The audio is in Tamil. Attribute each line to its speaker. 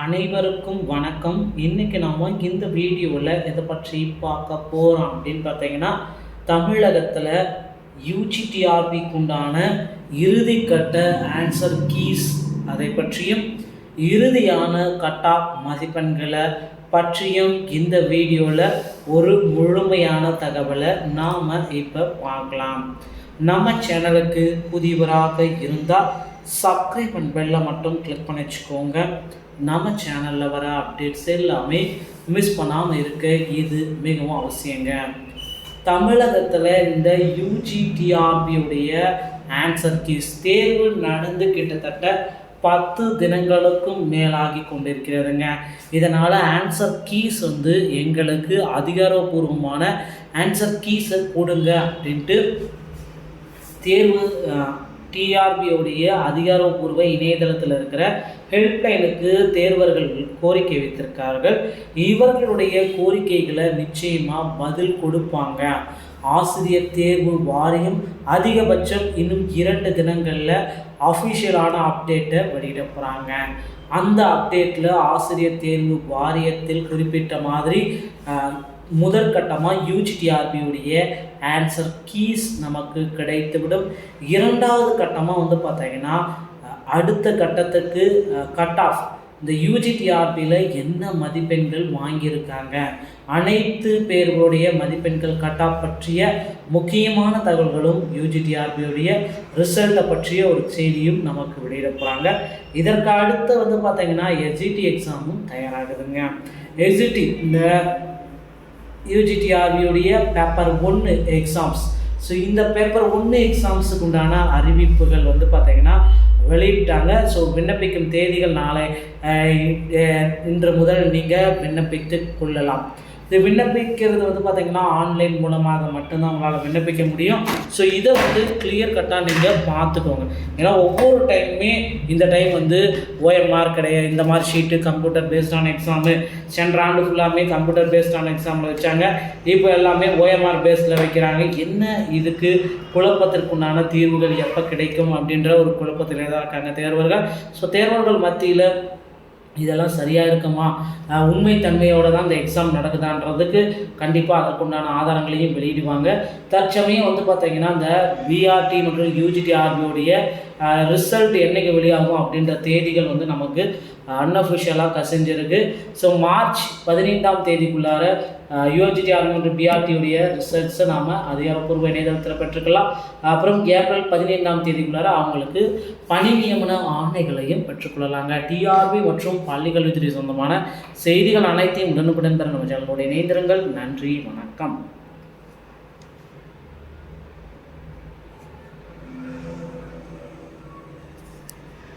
Speaker 1: அனைவருக்கும் வணக்கம். இன்னைக்கு நாம இந்த வீடியோவில் இதை பற்றி பார்க்க போகிறோம் அப்படின்னு பார்த்தீங்கன்னா தமிழகத்தில் யூஜிடிஆர்பிக்கு உண்டான இறுதிக்கட்ட ஆன்சர் கீஸ் அதை பற்றியும் இறுதியான கட்டா மதிப்பெண்களை பற்றியும் இந்த வீடியோவில் ஒரு முழுமையான தகவலை நாம் இப்போ பார்க்கலாம். நம்ம சேனலுக்கு புதியவராக இருந்தால் சப்ஸ்கிரைப் அண்ட் பெல்லை மட்டும் கிளிக் பண்ணி வச்சுக்கோங்க. நம்ம சேனலில் வர அப்டேட்ஸ் எல்லாமே மிஸ் பண்ணாமல் இருக்க இது மிகவும் அவசியங்க. தமிழகத்தில் இந்த யூஜிடிஆர்பியுடைய ஆன்சர் கீஸ் தேர்வு நடந்து கிட்டத்தட்ட பத்து தினங்களுக்கும் மேலாகி கொண்டிருக்கிறதுங்க. இதனால் ஆன்சர் கீஸ் வந்து எங்களுக்கு அதிகாரபூர்வமான ஆன்சர் கீஸை கொடுங்க அப்படின்ட்டு தேர்வு டிஆர்பியோடைய அதிகாரப்பூர்வ இணையதளத்தில் இருக்கிற ஹெல்ப்லைனுக்கு தேர்வர்கள் கோரிக்கை வைத்திருக்கார்கள் இவர்களுடைய கோரிக்கைகளை நிச்சயமாக பதில் கொடுப்பாங்க. ஆசிரியர் தேர்வு வாரியம் அதிகபட்சம் இன்னும் இரண்டு தினங்களில் அஃபிஷியலான அப்டேட்டை வெளியிட போகிறாங்க அந்த அப்டேட்டில் ஆசிரியர் தேர்வு வாரியத்தில் குறிப்பிட்ட மாதிரி முதற்கட்டமாக யூஜிடிஆர்பியுடைய ஆன்சர் கீஸ் நமக்கு கிடைத்துவிடும். இரண்டாவது கட்டமாக வந்து பார்த்தீங்கன்னா அடுத்த கட்டத்துக்கு கட் ஆஃப் இந்த யூஜிடிஆர்பியில் என்ன மதிப்பெண்கள் வாங்கியிருக்காங்க? அனைத்து பேர்களுடைய மதிப்பெண்கள் கட் ஆஃப் பற்றிய முக்கியமான தகவல்களும் யூஜிடிஆர்பியுடைய ரிசல்ட்டை பற்றிய ஒரு செய்தியும் நமக்கு வெளியிட போகிறாங்க இதற்கு அடுத்து வந்து பார்த்தீங்கன்னா எஸ்ஜிடி எக்ஸாமும் தயாராகுதுங்க. எஸ்ஜிடி இந்த யூஜிடிஆர்பியுடைய பேப்பர் ஒன்று எக்ஸாம்ஸ் ஸோ இந்த பேப்பர் ஒன்று எக்ஸாம்ஸுக்கு உண்டான அறிவிப்புகள் வந்து பார்த்தீங்கன்னா வெளியிட்டாங்க. ஸோ விண்ணப்பிக்கும் தேதிகள் நாளை இன்று முதல் நீங்கள் விண்ணப்பித்து கொள்ளலாம். இந்த விண்ணப்பிக்கிறது வந்து பார்த்திங்கன்னா ஆன்லைன் மூலமாக மட்டும்தான் உங்களால் விண்ணப்பிக்க முடியும். ஸோ இதை வந்து கிளியர் கட்டாக நீங்கள் பார்த்துக்கோங்க ஏன்னா ஒவ்வொரு டைமுமே இந்த டைம் வந்து ஓஎம்ஆர் கிடையாது. இந்த மாதிரி ஷீட்டு கம்ப்யூட்டர் பேஸ்டான எக்ஸாமு சென்ற ஆண்டு ஃபுல்லாமே கம்ப்யூட்டர் பேஸ்டான எக்ஸாமில் வச்சாங்க. இப்போ எல்லாமே ஓஎம்ஆர் பேஸில் வைக்கிறாங்க. என்ன இதுக்கு குழப்பத்திற்குண்டான தீர்வுகள் எப்போ கிடைக்கும் அப்படின்ற ஒரு குழப்பத்திலே தான் இருக்காங்க தேர்வர்கள். ஸோ தேர்வர்கள் மத்தியில் இதெல்லாம் சரியாக இருக்குமா? உண்மை தன்மையோடு தான் இந்த எக்ஸாம் நடக்குதான்றதுக்கு கண்டிப்பாக அதற்குண்டான ஆதாரங்களையும் வெளியிடுவாங்க. தற்சமயம் வந்து பார்த்திங்கன்னா இந்த பிஆர்டி மற்றும் யூஜிடி ஆர்பியோடைய ரிசல்ட் என்னைக்கு வெளியாகும் அப்படின்ற தேதிகள் வந்து நமக்கு அன்அஃபிஷியலாக கசிஞ்சிருக்கு. ஸோ மார்ச் பதினைந்தாம் தேதிக்குள்ளார யூஜிடி ஆர்பி பிஆர்டியுடைய ரிசல்ட்ஸை நாம் அதிகாரப்பூர்வ இணையதளத்தில் பெற்றுக்கலாம். அப்புறம் ஏப்ரல் பதினைந்தாம் தேதிக்குள்ளார அவங்களுக்கு பணி நியமன ஆணைகளையும் பெற்றுக்கொள்ளலாங்க. டிஆர்பி மற்றும் பள்ளிக்கல்வித்துறை சொந்தமான செய்திகள் அனைத்தையும் உடனுக்குடன் பெற நம்ம சேனலோட இணைந்திருங்கள். நன்றி வணக்கம்.